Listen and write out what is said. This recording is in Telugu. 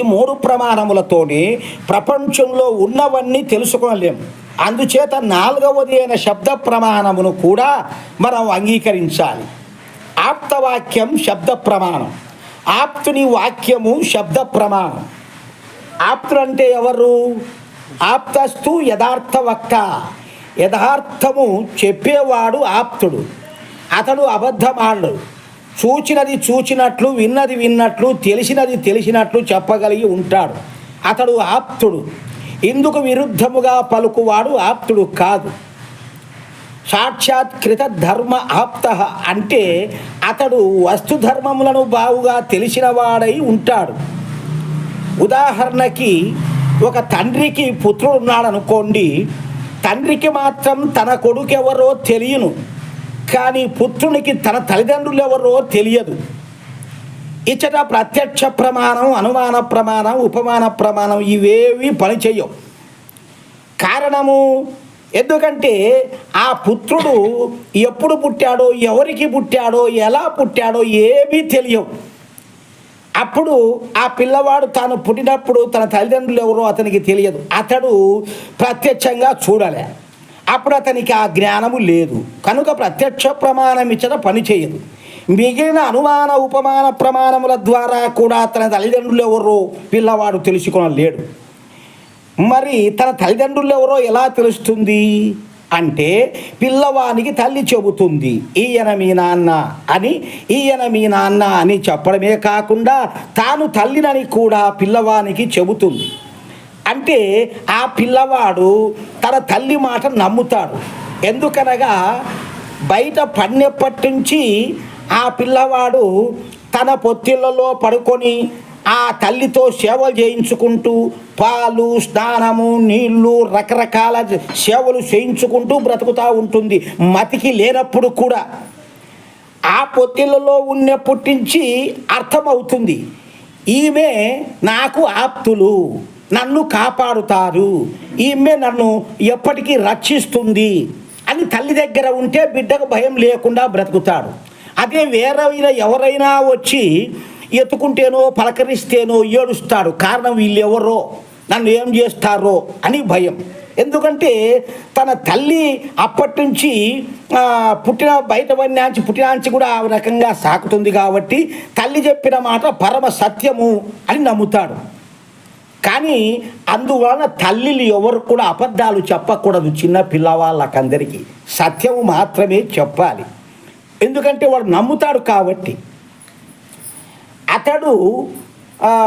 ఈ మూడు ప్రమాణములతోనే ప్రపంచంలో ఉన్నవన్నీ తెలుసుకోలేం అందుచేత నాలుగవది అయిన శబ్ద ప్రమాణమును కూడా మనం అంగీకరించాలి. ఆప్తవాక్యం శబ్ద ప్రమాణం. ఆప్తుని వాక్యము శబ్ద ప్రమాణం. ఆప్తుడు అంటే ఎవరు? ఆప్తస్తు యథార్థ వక్త. యథార్థము చెప్పేవాడు ఆప్తుడు. అతడు అబద్ధమాడు చూచినది చూచినట్లు విన్నది విన్నట్లు తెలిసినది తెలిసినట్లు చెప్పగలిగి ఉంటాడు. అతడు ఆప్తుడు. ఇందుకు విరుద్ధముగా పలుకువాడు ఆప్తుడు కాదు. సాక్షాత్కృత ధర్మ ఆప్త అంటే అతడు వస్తుధర్మములను బావుగా తెలిసినవాడై ఉంటాడు. ఉదాహరణకి ఒక తండ్రికి పుత్రుడు ఉన్నాడనుకోండి తండ్రికి మాత్రం తన కొడుకు ఎవరో తెలియను. కానీ పుత్రునికి తన తల్లిదండ్రులు ఎవరో తెలియదు. ఇచ్చట ప్రత్యక్ష ప్రమాణం అనుమాన ప్రమాణం ఉపమాన ప్రమాణం ఇవేవి పనిచేయవు. కారణము ఎందుకంటే ఆ పుత్రుడు ఎప్పుడు పుట్టాడో ఎవరికి పుట్టాడో ఎలా పుట్టాడో ఏమీ తెలియవు. అప్పుడు ఆ పిల్లవాడు తాను పుట్టినప్పుడు తన తల్లిదండ్రులు ఎవరో అతనికి తెలియదు. అతడు ప్రత్యక్షంగా చూడలే. అప్పుడు అతనికి ఆ జ్ఞానము లేదు. కనుక ప్రత్యక్ష ప్రమాణం ఇచ్చిన పని చేయదు. మిగిలిన అనుమాన ఉపమాన ప్రమాణముల ద్వారా కూడా తన తల్లిదండ్రులు ఎవరో పిల్లవాడు తెలుసుకొనలేడు. మరి తన తల్లిదండ్రులు ఎవరో ఎలా తెలుస్తుంది? అంటే పిల్లవానికి తల్లి చెబుతుంది ఈయన మీ నాన్న అని ఈయన మీ నాన్న అని చెప్పడమే కాకుండా తాను తల్లినని కూడా పిల్లవానికి చెబుతుంది. అంటే ఆ పిల్లవాడు తన తల్లి మాట నమ్ముతాడు. ఎందుకనగా బయట పడినప్పటి నుంచి ఆ పిల్లవాడు తన పొత్తిళ్ళలో పడుకొని ఆ తల్లితో సేవలు చేయించుకుంటూ పాలు స్నానము నీళ్ళు రకరకాల సేవలు చేయించుకుంటూ బ్రతుకుతూ ఉంటుంది. మతికి లేనప్పుడు కూడా ఆ పొత్తిళ్ళలో ఉన్నప్పటి నుంచి అర్థమవుతుంది. ఈమె నాకు ఆప్తులు. నన్ను కాపాడుతారు. ఈమె నన్ను ఎప్పటికీ రక్షిస్తుంది. అని తల్లి దగ్గర ఉంటే బిడ్డకు భయం లేకుండా బ్రతుకుతాడు. అదే వేరైనా ఎవరైనా వచ్చి ఎత్తుకుంటేనో పలకరిస్తేనో ఏడుస్తాడు. కారణం వీళ్ళెవరో నన్ను ఏం చేస్తారో అని భయం. ఎందుకంటే తన తల్లి అప్పటి నుంచి పుట్టిన బయట నుంచి పుట్టినాంచి కూడా ఆ రకంగా సాకుతుంది కాబట్టి తల్లి చెప్పిన మాట పరమ సత్యము అని నమ్ముతాడు. కానీ అందువలన తల్లిలు ఎవరు కూడా అబద్ధాలు చెప్పకూడదు చిన్న పిల్లవాళ్ళకందరికీ. సత్యం మాత్రమే చెప్పాలి. ఎందుకంటే వాడు నమ్ముతాడు కాబట్టి. అతడు